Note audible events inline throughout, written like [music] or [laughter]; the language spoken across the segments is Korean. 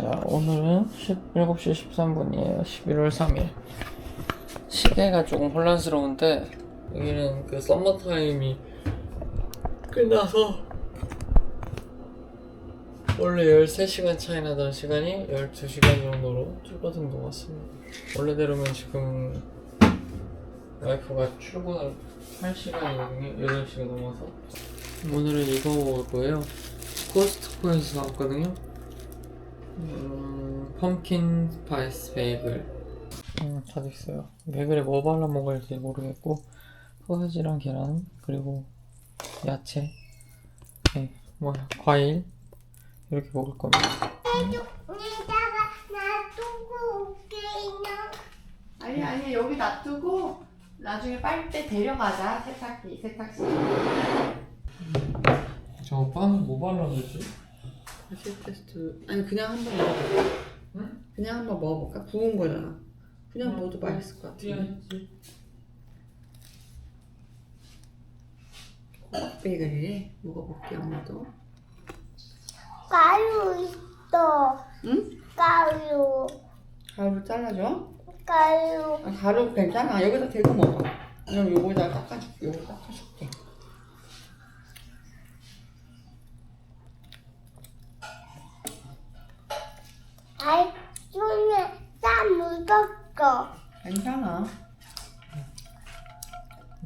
자, 오늘은 17시 13분이에요. 11월 3일. 시계가 조금 혼란스러운데, 여기는 그 썸머타임이 끝나서, 원래 13시간 차이 나던 시간이 12시간 정도로 줄어든 것 같습니다. 원래대로면 지금 와이프가 출근할 할 시간이거든요. 8시가 넘어서. 오늘은 이거 먹을 거예요. 코스트코에서 사왔거든요. 음, 펌킨 스파이스 베이글. 음, 다 됐어요. 베이글에 뭐 발라 먹을지 모르겠고, 소세지랑 계란, 그리고 야채, 네, 뭐야, 과일, 이렇게 먹을 겁니다. 여기다가 놔두고 올게요. 아니 아니 여기 놔두고 나중에 빨대 데려가자 세탁기 세탁실 저 빵은 뭐 발라주지? 아실 테스트 아니 그냥 한번 먹어볼까? 응? 그냥 한번 먹어볼까? 구운 거잖아 그냥 먹어도 맛있을 것 같은데 띠아했지. 베이글이래 먹어볼게 엄마도 가루 있어. 응? 가루. 가루 잘라줘 가루. 아, 가루 괜찮아 여기다 대고 먹어 그럼 요거다 닦아줄게 요거 닦아줄게 아이, 손에 땀 묻었어. 괜찮아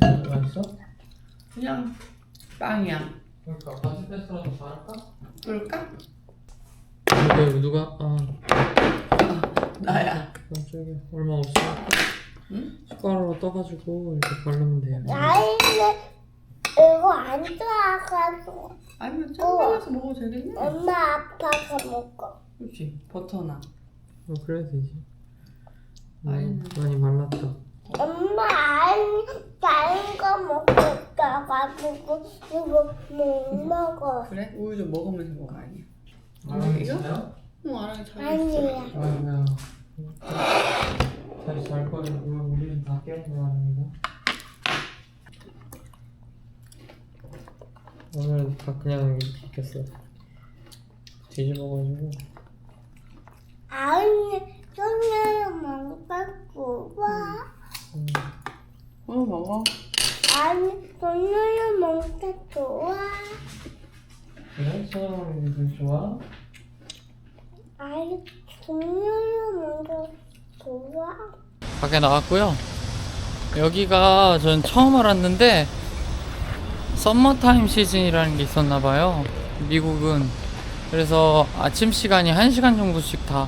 뭐 맛있어? 그냥 빵이야 그러니까 바스페스라도 잘할까? 그럴까? 근데 누가 아 나야 깜짝이야 얼마 없어 응? 숟가락으로 떠가지고 이렇게 바르면 돼요 나이는 이거 안 좋아가지고 아니면 짠 발라서 먹어도 되겠네 엄마 아빠가 먹어. 그렇지 버터나 어 그래야 되지 음, 아이는. 많이 말랐다 엄마 아니 다른 거 먹고 있어가지고 이거 못 먹어. 그래? 우유 좀 먹으면서 먹어 아니야 아 이거? 진짜요? 응 알아요 잘 아니야. 아이고야 다시 잘 그럼 우리는 다 깨어나는 겁니다 오늘 다 그냥 이렇게 어 뒤집어가지고 아니 손을 먹고 와. 음, 어 먹어 아니 손을 먹고 좋아. 그래? 손으로 좀 좋아? 아니 손을 먹고 좋아. 밖에 나왔고요. 여기가 전 처음 알았는데 썸머타임 시즌이라는 게 있었나 봐요. 미국은 그래서 아침 시간이 1시간 정도씩 다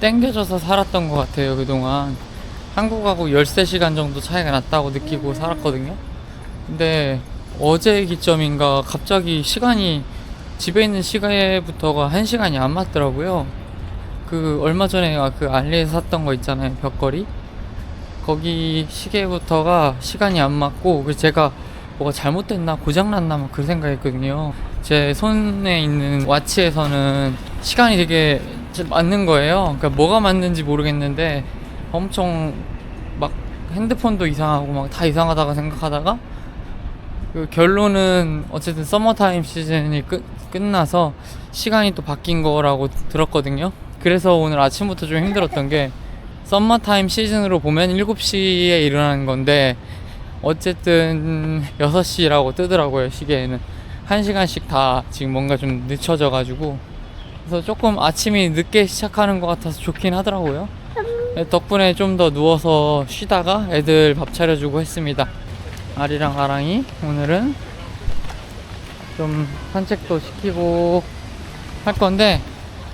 땡겨져서 살았던 것 같아요, 그동안. 한국하고 13시간 정도 차이가 났다고 느끼고 살았거든요. 근데 어제 기점인가 갑자기 시간이 집에 있는 시간부터가 1시간이 안 맞더라고요. 그 얼마 전에 그 알리에서 샀던 거 있잖아요 벽걸이 거기 시계부터가 시간이 안 맞고 그래서 제가 뭐가 잘못됐나 고장났나 막그 생각했거든요 제 손에 있는 와치에서는 시간이 되게 잘 맞는 거예요 그러니까 뭐가 맞는지 모르겠는데 엄청 막 핸드폰도 이상하고 막 다 이상하다가 생각하다가 그 결론은 어쨌든 서머타임 시즌이 끝, 끝나서 시간이 또 바뀐 거라고 들었거든요. 그래서 오늘 아침부터 좀 힘들었던 게 썸머타임 시즌으로 보면 7시에 일어나는 건데 어쨌든 6시라고 뜨더라고요, 시계에는. 1시간씩 다 지금 뭔가 좀 늦춰져 가지고 그래서 조금 아침이 늦게 시작하는 것 같아서 좋긴 하더라고요. 덕분에 좀 더 누워서 쉬다가 애들 밥 차려주고 했습니다. 아리랑 아랑이 오늘은 좀 산책도 시키고 할 건데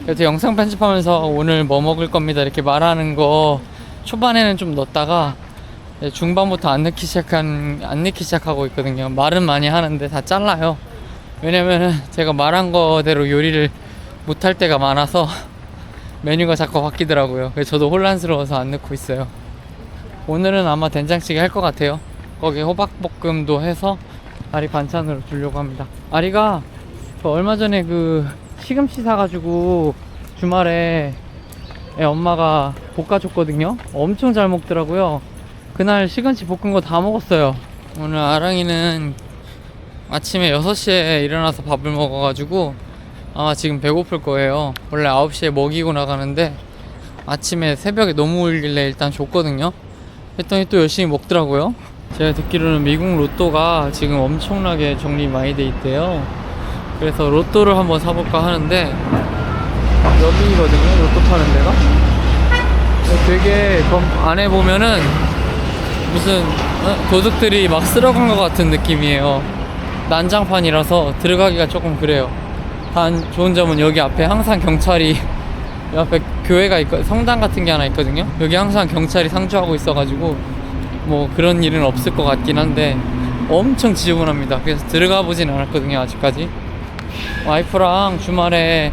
그래서 영상 편집하면서 오늘 뭐 먹을 겁니다 이렇게 말하는 거 초반에는 좀 넣었다가 중반부터 안 넣기 시작한 안 넣기 시작하고 있거든요 말은 많이 하는데 다 잘라요 왜냐면은 제가 말한 거대로 요리를 못할 때가 많아서 [laughs] 메뉴가 자꾸 바뀌더라고요 그래서 저도 혼란스러워서 안 넣고 있어요 오늘은 아마 된장찌개 할 것 같아요 거기에 호박볶음도 해서 아리 반찬으로 주려고 합니다. 아리가 저 얼마 전에 그 시금치 사가지고 주말에 애 엄마가 볶아줬거든요. 엄청 잘 먹더라고요. 그날 시금치 볶은 거 다 먹었어요. 오늘 아랑이는 아침에 6시에 일어나서 밥을 먹어가지고 아마 지금 배고플 거예요. 원래 9시에 먹이고 나가는데 아침에 새벽에 너무 울길래 일단 줬거든요. 했더니 또 열심히 먹더라고요. 제가 듣기로는 미국 로또가 지금 엄청나게 정리 많이 돼 있대요. 그래서 로또를 한번 사볼까 하는데 여기거든요. 로또 파는 데가. 되게 검 안에 보면은 무슨 어? 도둑들이 막 쓸어간 것 같은 느낌이에요. 난장판이라서 들어가기가 조금 그래요. 단 좋은 점은 여기 앞에 항상 경찰이 [laughs] 이 앞에 교회가 있고 성당 같은 게 하나 있거든요. 여기 항상 경찰이 상주하고 있어가지고 뭐 그런 일은 없을 것 같긴 한데 엄청 지저분합니다. 그래서 들어가 보진 않았거든요 아직까지. 와이프랑 주말에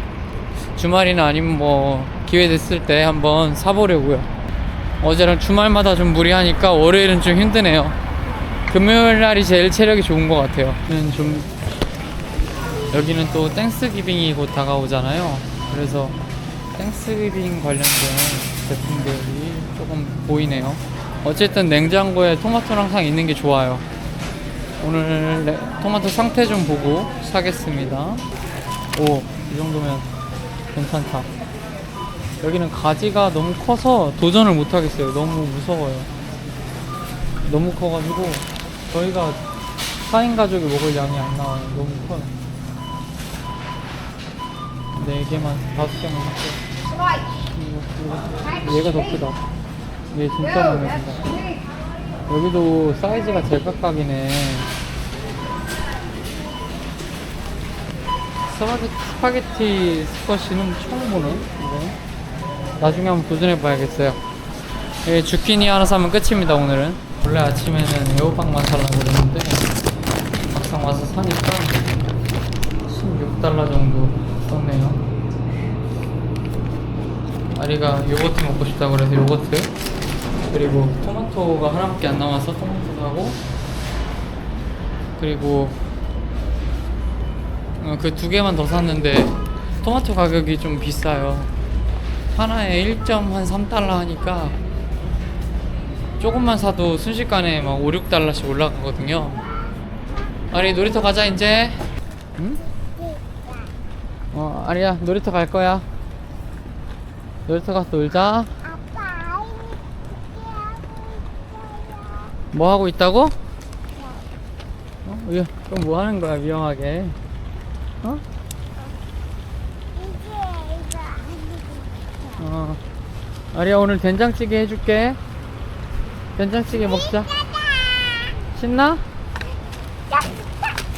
주말이나 아니면 뭐 기회 됐을 때 한번 사보려고요. 어제랑 주말마다 좀 무리하니까 월요일은 좀 힘드네요. 금요일 날이 제일 체력이 좋은 것 같아요. 좀 여기는 또 땡스기빙이 곧 다가오잖아요. 그래서 땡스기빙 관련된 제품들이 조금 보이네요. 어쨌든 냉장고에 토마토는 항상 있는 게 좋아요. 오늘 레- 토마토 상태 좀 보고 사겠습니다. 오, 이 정도면 괜찮다. 여기는 가지가 너무 커서 도전을 못 하겠어요. 너무 무서워요. 너무 커가지고 저희가 4인 가족이 먹을 양이 안 나와요. 너무 커요. 4개만, 5개만 할게요. 얘가 더 크다. 얘 진짜 마음에 든다. 여기도 사이즈가 제각각이네. 스파게티, 스쿼시는 처음 보네, 이거. 나중에 한번 도전해봐야겠어요. 예, 주키니 하나 사면 끝입니다, 오늘은. 원래 아침에는 애호박만 살라고 그랬는데, 막상 와서 사니까 16달러 정도 썼네요. 아리가 요거트 먹고 싶다고 그래서 요거트. 그리고 토마토가 하나밖에 안 남아서 토마토 사고, 그리고 어, 그두 개만 더 샀는데 토마토 가격이 좀 비싸요. 하나에 1.3달러 하니까 조금만 사도 순식간에 막 5, 6달러씩 올라가거든요. 아리 놀이터 가자 이제. 응? 어 아리야 놀이터 갈 거야. 놀이터 가서 놀자. 뭐 하고 있다고? 어? 위- 그럼 뭐 하는 거야 위험하게? 어? 이제 이거 안 어. 아리야 오늘 된장찌개 해줄게. 된장찌개 먹자. 신나?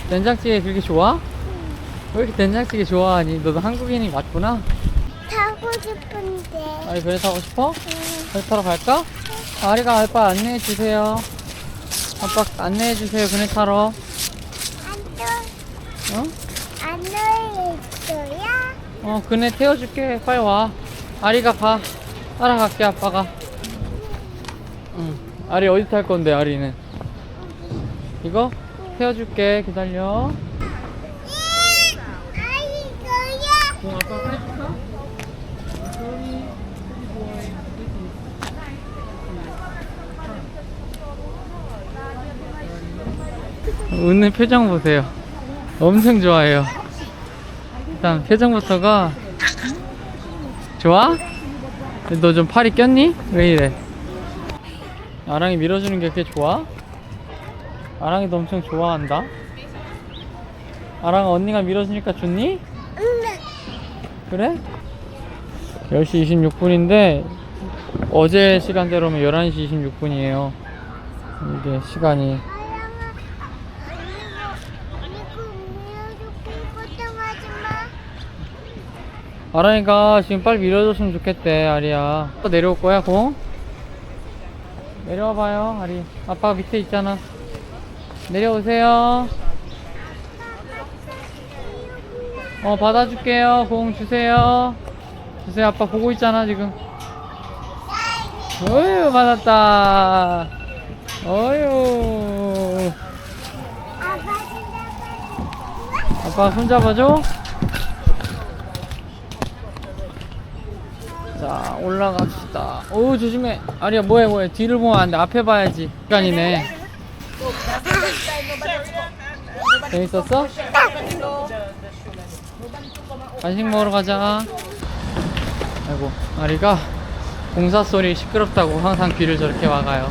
된장찌개 그렇게 좋아? 왜 이렇게 된장찌개 좋아하니? 너도 한국인이 맞구나? 타고 싶은데 아리 그래 타고 싶어? 그래 타러 갈까? 아리가 아빠 안내해 주세요. 아빠 안내해 주세요. 그네 타러. 어? 안 놀랬어요? 어 그네 태워줄게. 빨리 와. 아리가 가. 따라갈게 아빠가. 응. 아리 어디 탈 건데 아리는? 이거 태워줄게. 기다려. 웃는 표정 보세요. 엄청 좋아해요. 일단 표정부터가 좋아? 너 좀 팔이 꼈니? 왜 이래? 아랑이 밀어주는 게 그렇게 좋아? 아랑이도 엄청 좋아한다. 아랑아 언니가 밀어주니까 좋니? 그래? 10시 26분인데 어제 시간대로면 11시 26분이에요. 이게 시간이 아랑이가 지금 빨리 밀어줬으면 좋겠대 아리야. 또 내려올 거야 공? 내려와 봐요 아리. 아빠 밑에 있잖아. 내려오세요. 어 받아줄게요 공 주세요. 주세요 아빠 보고 있잖아 지금. 어휴 받았다. 어휴. 아빠 손잡아줘 자 올라갑시다 오 조심해 아리야 뭐해 뭐해 뒤를 보면 안돼 앞에 봐야지 시간이네 재밌었어? 간식 먹으러 가자. 아이고, 아리가 공사 소리 시끄럽다고 항상 귀를 저렇게 막아요.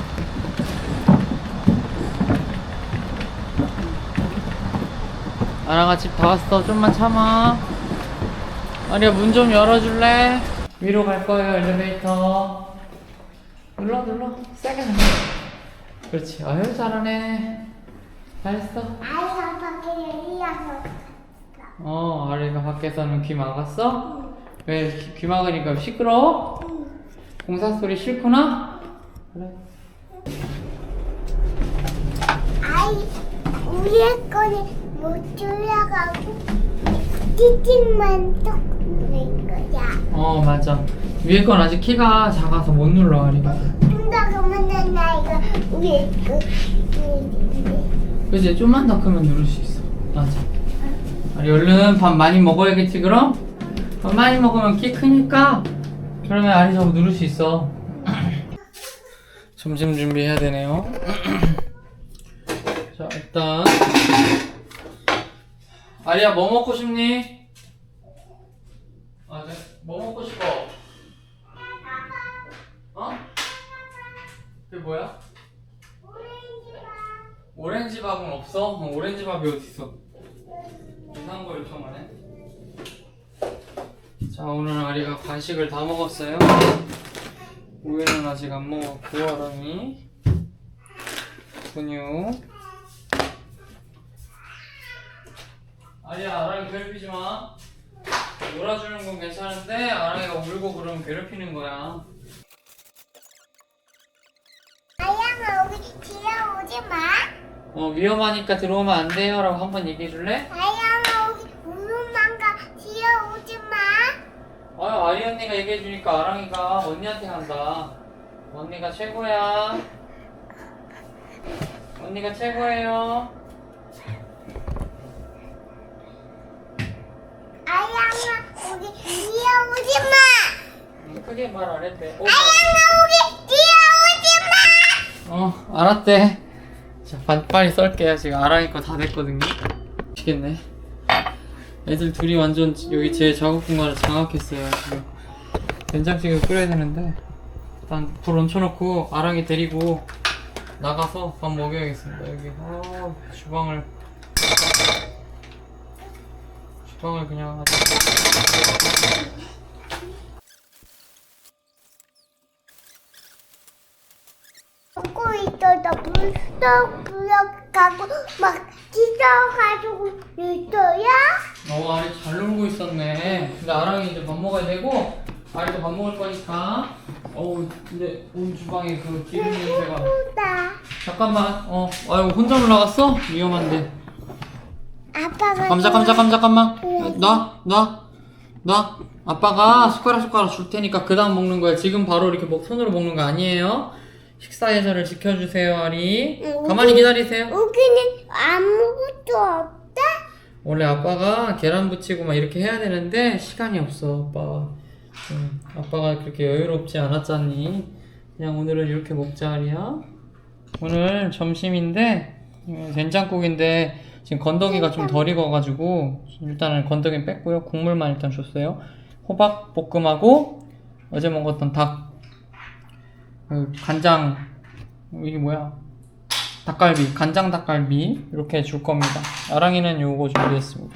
아랑아 집 다 왔어. 좀만 참아. 아리야 문 좀 열어줄래? 위로 갈 거예요 엘리베이터. 눌러 눌러 세게 눌러. 그렇지. 아유 잘하네. 잘했어. 아이가 밖에 이어서 어, 아리가 밖에서는 귀 막았어? 왜 귀, 귀 막으니까 시끄러워? 공사 소리 싫구나? 그래. 아이 우리 거는 못뚝 누른 거야. 어, 맞아. 위에 건 아직 키가 작아서 못 눌러, 아리가. 좀더 그러면 나 이거 위에 거. 그지? 좀만 더 크면 누를 수 있어. 맞아. 아리 얼른 밥 많이 먹어야겠지, 그럼? 밥 많이 먹으면 키 크니까 그러면 아리 저거 누를 수 있어. [clears throat] 점심 준비해야 되네요. [clears throat] 자, 일단 아리야 뭐 먹고 싶니? 뭐 먹고 싶어? 어? 그게 뭐야? 오렌지 밥은 없어? 어, 오렌지 밥이 어디 있어? 이상한 거 요청하네. 자 오늘 아리가 간식을 다 먹었어요. 우유는 아직 안 먹었고 아랑이 분유. 아리야 아랑이 괴롭히지 마. 놀아주는 건 괜찮은데 아랑이가 울고 그러면 괴롭히는 거야. 아양아 우리 뒤에 오지 마. 어 위험하니까 들어오면 안 돼요라고 한번 얘기해 줄래? 아양아 우리 우유만 가 뒤에 오지 마. 아유 아리 언니가 얘기해 주니까 아랑이가 언니한테 간다. 언니가 최고야. 언니가 최고예요. 어 알았대. 자 반, 빨리 썰게요. 지금 아랑이 거 다 됐거든요. 미치겠네. 애들 둘이 완전 여기 제 작업 공간을 장악했어요. 지금 된장찌개 끓여야 되는데 일단 불 얹혀놓고 아랑이 데리고 나가서 밥 먹여야겠습니다. 여기 아, 주방을 주방을 그냥 아주 먹고 있어도 불떡 불떡하고 막 찢어가지고 있어요. 어, 아리 잘 놀고 있었네. 근데 아랑이 이제 밥 먹어야 되고, 아리도 밥 먹을 거니까. 어우, 근데 온 주방에 그 기름 냄새가. 예쁘다. 잠깐만, 어, 아유, 혼자 올라갔어? 위험한데. 아빠가 깜짝, 깜짝, 깜짝, 잠깐만. 놔, 놔, 놔. 아빠가 숟가락, 숟가락 줄 테니까 그 다음 먹는 거야. 지금 바로 이렇게 먹, 손으로 먹는 거 아니에요. 식사 예절을 지켜주세요, 아리. 응, 가만히 기다리세요. 여기는 아무것도 없다. 원래 아빠가 계란 부치고 막 이렇게 해야 되는데 시간이 없어 아빠가 응, 아빠가 그렇게 여유롭지 않았잖니 그냥 오늘은 이렇게 먹자 하리야 오늘 점심인데 음, 된장국인데 지금 건더기가 좀 덜 익어가지고 일단은 건더기 뺐고요 국물만 일단 줬어요 호박 볶음하고 어제 먹었던 닭 그 간장 이게 뭐야 닭갈비, 간장 닭갈비 이렇게 줄 겁니다. 아랑이는 요거 준비했습니다.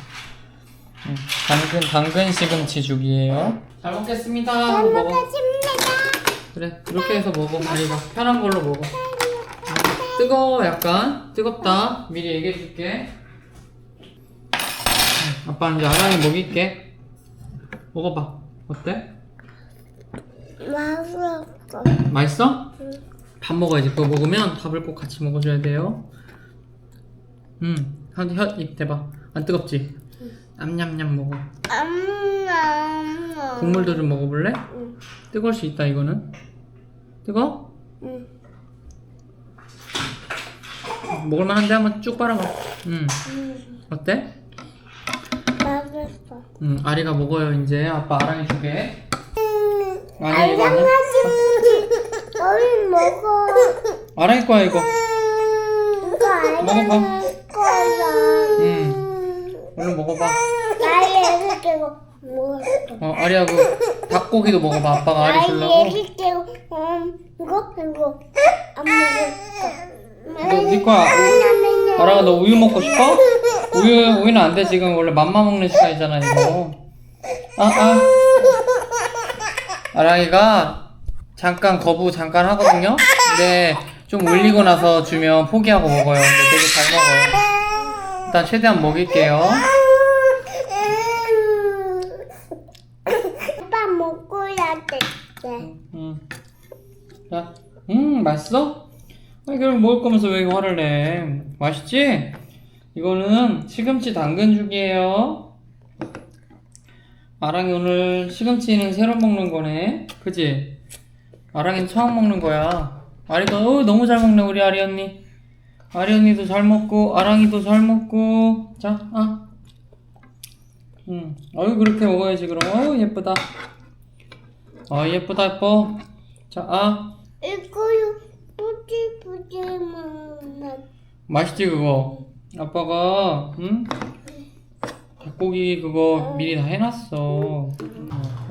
음, 당근 당근 시금치 죽이에요. 잘 먹겠습니다. 잘 먹어. 먹겠습니다. 그래, 그렇게 해서 먹어. 아리가 편한 걸로 먹어. 음, 뜨거워, 약간 뜨겁다. 미리 얘기해 줄게. 음, 아빠는 이제 아랑이 먹일게. 먹어봐. 어때? 맛없어. 맛있어? 밥 먹어야지. 그거 먹으면 밥을 꼭 같이 먹어줘야 돼요. 음, 한, 혀, 입 대봐. 안 뜨겁지? 냠냠냠 먹어. 엄마. 국물도 좀 먹어볼래? 응. 뜨거울 수 있다, 이거는. 뜨거? 응. 먹을만한데 한번 쭉 빨아봐. 음, 응. 어때? 음, 아리가 먹어요, 이제. 아빠 아랑이 주게. 아니, 이거 아니야? 안녕하세요. 얼른 먹어. 아랑이 거야, 이거. 이거 먹어봐. 안녕할 거야. 음, 얼른 먹어봐. 날 얘기 깨고 뭐어 아리야 그 닭고기도 먹어봐 아빠가 아리 날 주려고 얘기 깨고 음 이거 이거 안 먹을 너 니꺼야 아랑아 너 우유 먹고 싶어? 우유 우유는 안 돼. 지금 원래 맘마 먹는 시간이잖아 이거. 아 아. 아랑이가 잠깐 거부 잠깐 하거든요? 근데 좀 울리고 나서 주면 포기하고 먹어요. 근데 되게 잘 먹어요. 일단 최대한 먹일게요. 아빠 먹고야 돼. 음. 자, 음, 맛있어? 아, 이걸 먹을 거면서 왜 화를 내? 맛있지? 이거는 시금치 당근죽이에요. 아랑이 오늘 시금치는 새로 먹는 거네. 그지? 아랑이는 처음 먹는 거야. 아리도 어, 너무 잘 먹네, 우리 아리 언니. 아리 언니도 잘 먹고, 아랑이도 잘 먹고. 자, 아. 음, 어유 그렇게 먹어야지, 그럼. 어 예쁘다. 아 예쁘다 예뻐 자 아 이거요 뿌지뿌지만 맛있지 그거? 아빠가 응? 닭고기 그거 미리 다 해놨어. 어,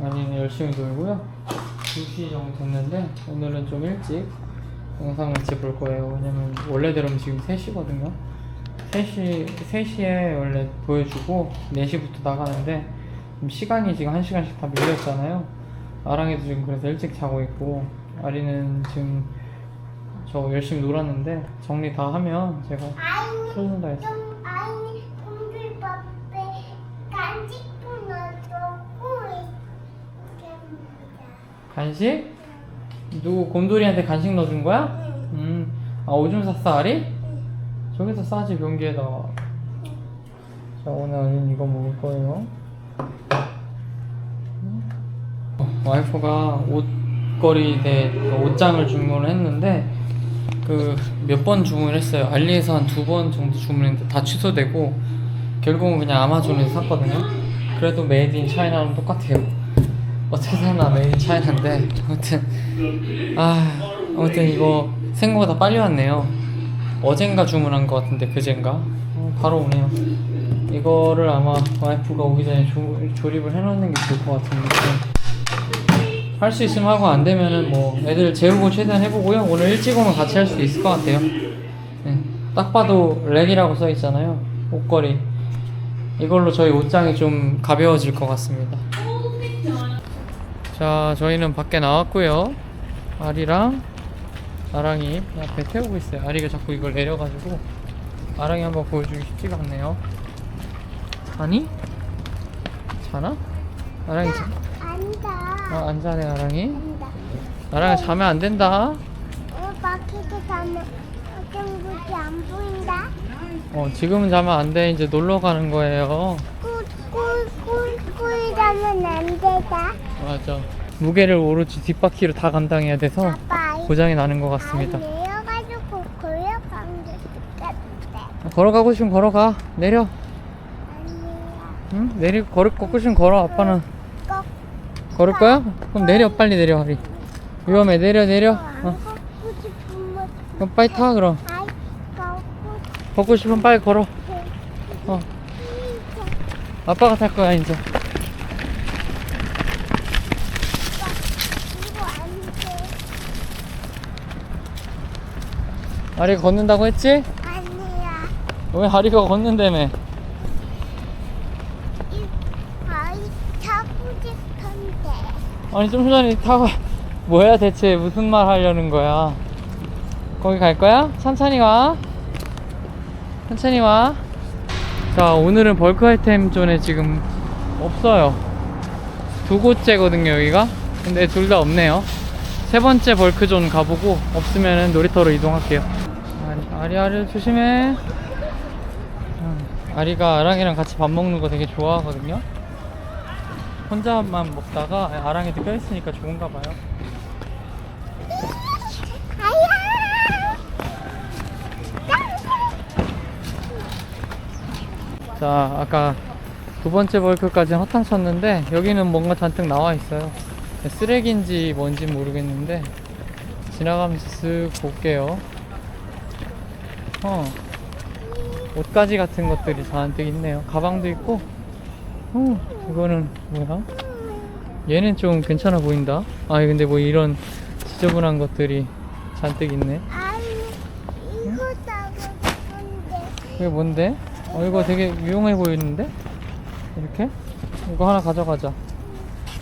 아니 열심히 놀고요. 2시 정도 됐는데 오늘은 좀 일찍 영상을 찍을 거예요. 왜냐면 원래대로는 지금 3시거든요. 3시, 3시에 원래 보여주고 4시부터 나가는데 시간이 지금 1시간씩 다 밀렸잖아요. 아랑이도 지금 그래서 일찍 자고 있고 아리는 지금 저 열심히 놀았는데 정리 다 하면 제가 틀린다 했어 좀 아이 공들밥에 간식도 넣어주고 있습니다. 간식? 누구 곰돌이한테 간식 넣어준 거야? 음, 아 오줌 쌌어 아리? 저기서 싸지 변기에다가 자 오늘 아리는 이거 먹을 거예요 어, 와이프가 옷걸이 대 옷장을 주문을 했는데 그 몇 번 주문을 했어요. 알리에서 한 두 번 정도 주문했는데 다 취소되고 결국은 그냥 아마존에서 샀거든요. 그래도 메이드 인 차이나랑 똑같아요. 사나 메이드 인 차이나인데 아무튼 아 아무튼 이거 생각보다 빨리 왔네요. 어젠가 주문한 것 같은데 그젠가? 어, 바로 오네요. 이거를 아마 와이프가 오기 전에 조, 조립을 해놓는 게 좋을 것 같은데 할 수 있으면 하고 안 되면은 뭐 애들 재우고 최대한 해보고요. 오늘 일찍 오면 같이 할 수도 있을 것 같아요. 네. 딱 봐도 렉이라고 써 있잖아요. 옷걸이. 이걸로 저희 옷장이 좀 가벼워질 것 같습니다. 자 저희는 밖에 나왔고요. 아리랑 아랑이 앞에 태우고 있어요. 아리가 자꾸 이걸 내려가지고 아랑이 한번 보여주기 쉽지가 않네요. 자니? 자나? 아랑이 자, 아, 안 자네 아랑이 안다. 아랑이 자면 안 된다 어, 밖에서 어떤 곳이 안 보인다. 어 지금은 자면 안 돼 이제 놀러 가는 거예요 꿀꿀꿀꿀 가면 안 되다. 맞아 무게를 오로지 뒷바퀴로 다 감당해야 돼서 아빠 이 고장이 나는 것 같습니다 내려가지고 걸어가면 좋겠대. 걸어가고 싶으면 걸어가 내려 아니야. 응? 내리 걸을 걷고 싶으면 걸어 아빠는 꼭 걸을 거야? 그럼 내려 빨리 내려 하리 위험해 내려 내려 안 어. 그럼 빨리 타 그럼 걷고 싶으면 빨리 걸어. 어 아빠가 탈 거야 이제. 아리 걷는다고 했지? 아니야. 왜 아리가 걷는다며 이 아이 타고 싶은데. 아니 좀 전에 타고 [laughs] 뭐야 대체? 무슨 말 하려는 거야? 거기 갈 거야? 천천히 와. 천천히 와자 오늘은 벌크 아이템 존에 지금 없어요. 두 곳째거든요 여기가. 근데 둘 다 없네요. 세 번째 벌크 존 가보고 없으면 놀이터로 이동할게요. 아리 아리, 조심해. 응, 아리가 아랑이랑 같이 밥 먹는 거 되게 좋아하거든요 혼자만 먹다가 아랑이도 껴있으니까 좋은가 봐요. 자, 아까 두 번째 벌크까지는 허탕 쳤는데 여기는 뭔가 잔뜩 나와 있어요. 쓰레기인지 뭔지 모르겠는데 지나가면서 쓱 볼게요. 어, 옷가지 같은 것들이 잔뜩 있네요. 가방도 있고 어, 이거는 뭐야? 얘는 좀 괜찮아 보인다. 아, 근데 뭐 이런 지저분한 것들이 잔뜩 있네. 아니 이거 싶은데 이게 뭔데? 어, 이거 되게 유용해 보이는데? 이렇게? 이거 하나 가져가자.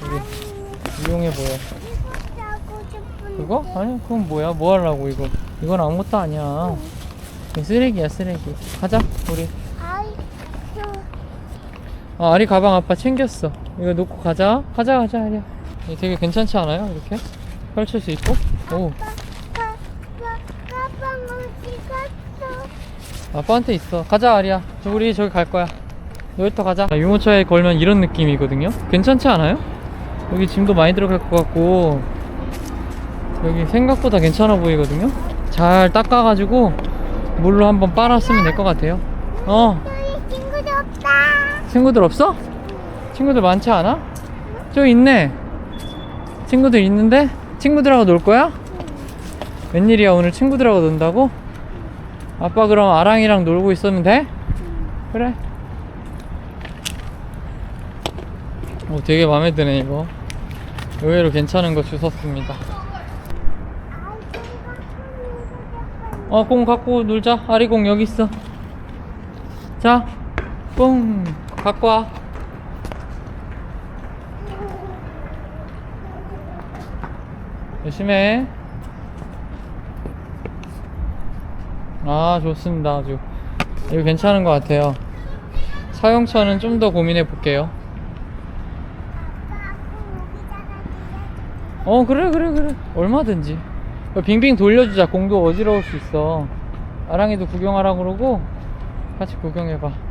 여기 유용해 보여. 이거? 아니, 그건 뭐야? 뭐 하려고 이거? 이건 아무것도 아니야. 쓰레기야, 쓰레기. 가자, 우리. 아, 아리 가방 아빠 챙겼어. 이거 놓고 가자. 가자, 가자, 아리야. 되게 괜찮지 않아요? 이렇게? 펼칠 수 있고? 오? 아빠한테 있어. 가자, 아리야. 저 우리 저기 갈 거야. 여기부터 가자. 아, 유모차에 걸면 이런 느낌이거든요? 괜찮지 않아요? 여기 짐도 많이 들어갈 것 같고, 여기 생각보다 괜찮아 보이거든요? 잘 닦아가지고, 물로 한번 빨았으면 될 것 같아요. 어, 친구들 없어? 친구들 많지 않아? 저기 있네. 친구들 있는데? 친구들하고 놀 거야? 웬일이야, 오늘 친구들하고 논다고? 아빠 그럼 아랑이랑 놀고 있으면 돼? 그래. 오, 되게 마음에 드네, 이거. 의외로 괜찮은 거큰 어, 공 갖고 놀자. 아리공 여기 있어. 자, 뽕 갖고 와. 열심히 해. 아, 좋습니다. 아주. 이거 괜찮은 것 같아요. 사용처는 좀 더 고민해 볼게요. 어, 그래, 그래, 그래. 얼마든지. 어, 빙빙 돌려주자. 공도 어지러울 수 있어. 아랑이도 구경하라 그러고 같이 구경해봐.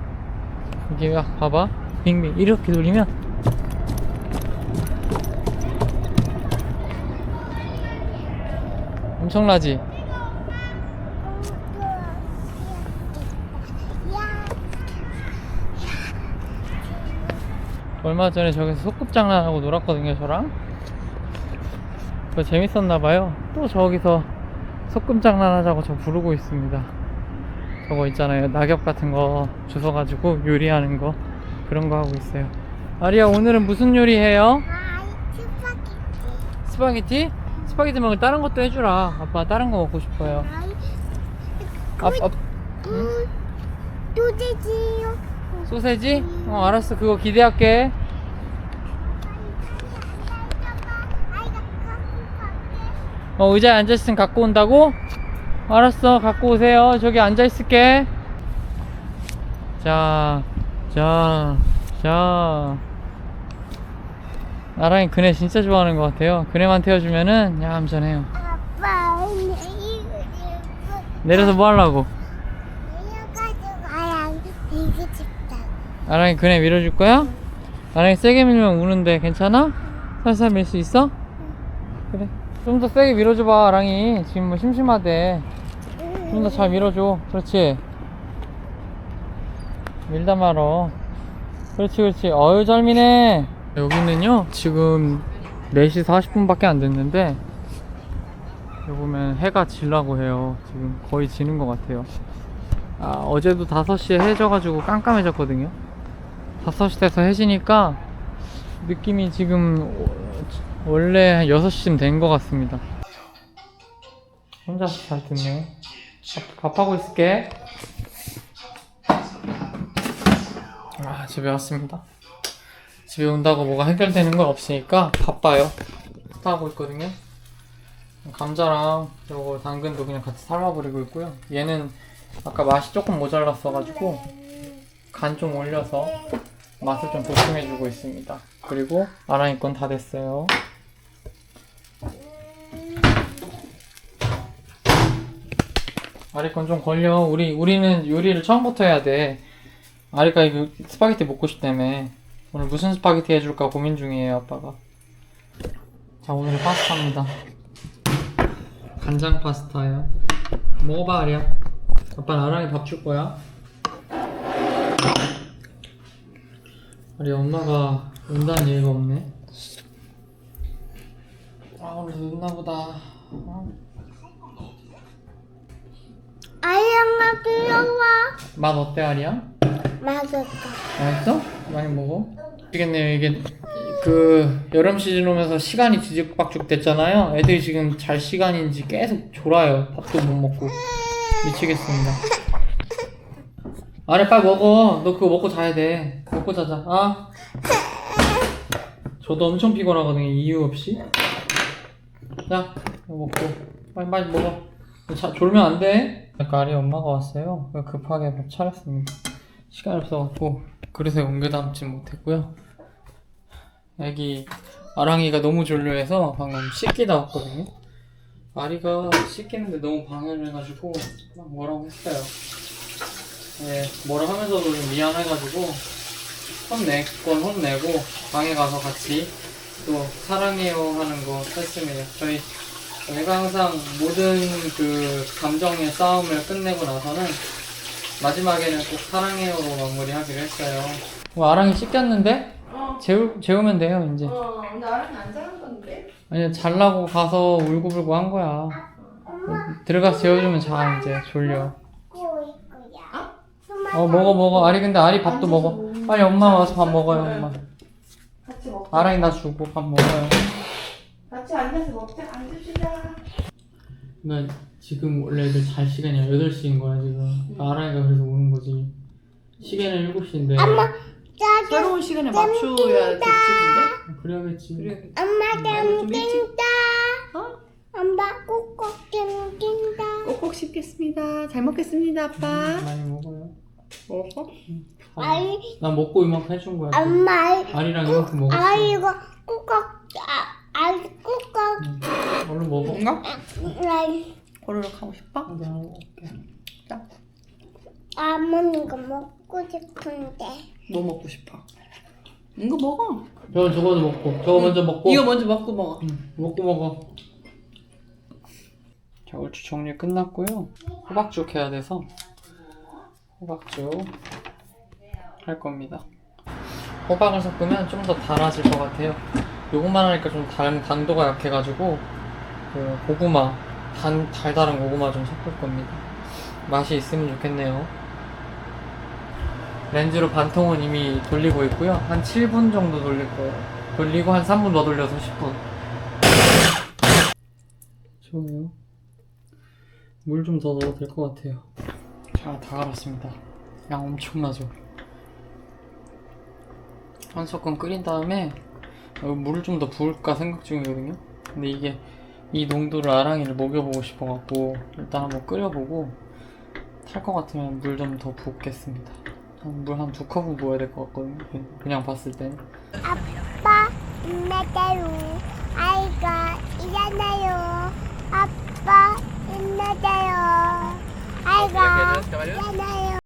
여기가 봐봐. 빙빙 이렇게 돌리면 엄청나지? 얼마 전에 저기서 소꿉장난하고 놀았거든요, 저랑. 그거 재밌었나봐요. 또 저기서 소꿉장난하자고 저 부르고 있습니다. 저거 있잖아요. 낙엽 같은 거 주워가지고 요리하는 거. 그런 거 하고 있어요. 아리야, 오늘은 무슨 요리 해요? 스파게티 스파게티? 스파게티 말고 다른 것도 해주라. 아빠 다른 거 먹고 싶어요. 아, 아, 그 소세지요 소세지? 어, 알았어. 그거 기대할게. 어, 의자에 앉아있으면 갖고 온다고? 알았어, 갖고 오세요. 저기 앉아 있을게. 자, 자, 자. 나랑이 그네 진짜 좋아하는 것 같아요. 그네만 태워주면은 얌전해요. 아빠 근데 이거 이거 내려서 뭐 하려고? 내려가지고 아랑 되게 춥다 나랑이 그네 밀어줄 거야? 나랑이 세게 밀면 우는데 괜찮아? 살살 밀 수 있어? 그래. 좀 더 세게 밀어줘봐, 아랑이. 지금 뭐 심심하대. 좀 더 잘 밀어줘. 그렇지. 밀다 말어. 그렇지, 그렇지. 어유, 잘 미네. 여기는요, 지금 4시 40분밖에 안 됐는데, 여기 보면 해가 질라고 해요. 지금 거의 지는 것 같아요. 아, 어제도 5시에 해져가지고 깜깜해졌거든요. 5시 돼서 해지니까, 느낌이 지금 어, 원래 한 6시쯤 된 것 같습니다. 혼자서 잘 듣네. 밥, 밥 하고 있을게. 아, 집에 왔습니다. 집에 온다고 뭐가 해결되는 건 없으니까 바빠요. 하고 있거든요. 감자랑 요거 당근도 그냥 같이 삶아버리고 있고요. 얘는 아까 맛이 조금 모자랐어가지고 간 좀 올려서 맛을 좀 보충해주고 있습니다. 그리고 아랑이 건 다 됐어요. 아리 건좀 걸려. 우리 우리는 요리를 처음부터 해야 돼. 아리가 이거 스파게티 먹고 싶다며. 오늘 무슨 스파게티 해줄까 고민 중이에요, 아빠가. 자, 오늘 파스타입니다. 간장 파스타예요. 먹어봐, 아리야. 아빠는 아랑이 밥 줄 거야. 아리 엄마가 온다는 얘기가 없네. 아, 오늘 늦나 보다. 아, 아이랑아 귀여워. 맛 어때, 아리야? 맛있어. 맛있어? 많이 먹어? 미치겠네요. 이게 그 여름 시즌 오면서 시간이 뒤죽박죽 됐잖아요. 애들이 지금 잘 시간인지 계속 졸아요. 밥도 못 먹고. 미치겠습니다. 아래 빨리 먹어. 너 그거 먹고 자야 돼. 먹고 자자. 아 저도 엄청 피곤하거든요. 이유 없이. 자 이거 먹고. 빨리 빨리 먹어. 자, 졸면 안돼 아리 엄마가 왔어요. 급하게 밥 차렸습니다. 시간이 없어갖고 그릇에 옮겨 담지 못했고요. 애기 아랑이가 너무 졸려해서 방금 씻기다 왔거든요. 아리가 씻기는데 너무 방해를 해가지고 막 뭐라고 했어요. 네, 뭐라 하면서도 좀 미안해가지고 혼낼 건 혼내고 방에 가서 같이 또 사랑해요 하는 거 했습니다. 저희 저희가 항상 모든 그 감정의 싸움을 끝내고 나서는 마지막에는 꼭 사랑해요로 마무리하기로 했어요. 뭐 아랑이 씻겼는데 어. 재우, 재우면 돼요 이제. 어, 나랑 안 자는 건데? 아니 잘라고 가서 울고불고 한 거야. 들어가서 재워주면 자 이제 졸려. 있고요. 어 먹어 먹어 아리 근데 아리 밥도 먹어. 빨리 엄마 와서 밥 먹어요 엄마. 같이 먹. 아랑이 나 주고 밥 먹어요. 같이 앉아서 먹자. 앉읍시다. 나 지금 원래 애들 잘 시간이야 8시인 거야 지금 아랑이가 그래서 우는 거지 시계는 7시인데 짜증. 새로운 시간에 맞춰야 될 텐데. 그래야겠지 그래. 엄마 좀 일찍. 땡긴다. 어? 엄마 꼭꼭 땡긴다. 꼭꼭 씹겠습니다. 잘 먹겠습니다, 아빠. 많이 먹어요 먹어? 아이, 나 먹고 이만큼 해준 거야 엄마 아리랑 이만큼 먹었어 아이고 꼭꼭 아, 아이 꼭꼭 응. 얼른 먹어 뭔가? 아이 고르륵 하고 싶어? 내가 먹을게 아무는 거 먹고 싶은데. 뭐 먹고 싶어? 이거 먹어. 저 저거 먹고 저거 먼저 먹고 이거 먼저 먹고 먹어. 응, 먹고 먹어 자 얼추 정리 끝났고요 호박죽 해야 돼서 호박죽 할 겁니다 호박을 섞으면 좀 더 달아질 것 같아요 요것만 하니까 좀 단, 단도가 약해가지고 그 고구마 단, 달달한 고구마 좀 섞을 겁니다. 맛이 있으면 좋겠네요. 렌즈로 반통은 이미 돌리고 있고요. 한 7분 정도 돌릴 거예요. 돌리고 한 3분 더 돌려서 10분. 좋아요. 물 좀 더 넣어도 될 것 같아요. 자 다 갈았습니다. 양 엄청나죠? 한 섞은 끓인 다음에 어, 물을 좀 더 부을까 생각 중이거든요 근데 이게 이 농도를 아랑이를 먹여보고 싶어갖고 일단 한번 끓여보고 탈 것 같으면 물 좀 더 붓겠습니다 물 한 두 컵은 부어야 될 것 같거든요 그- 그냥 봤을 때는 아빠 있나요? 아이가 일어나요. 아빠 있나요? 아이가 일어나요.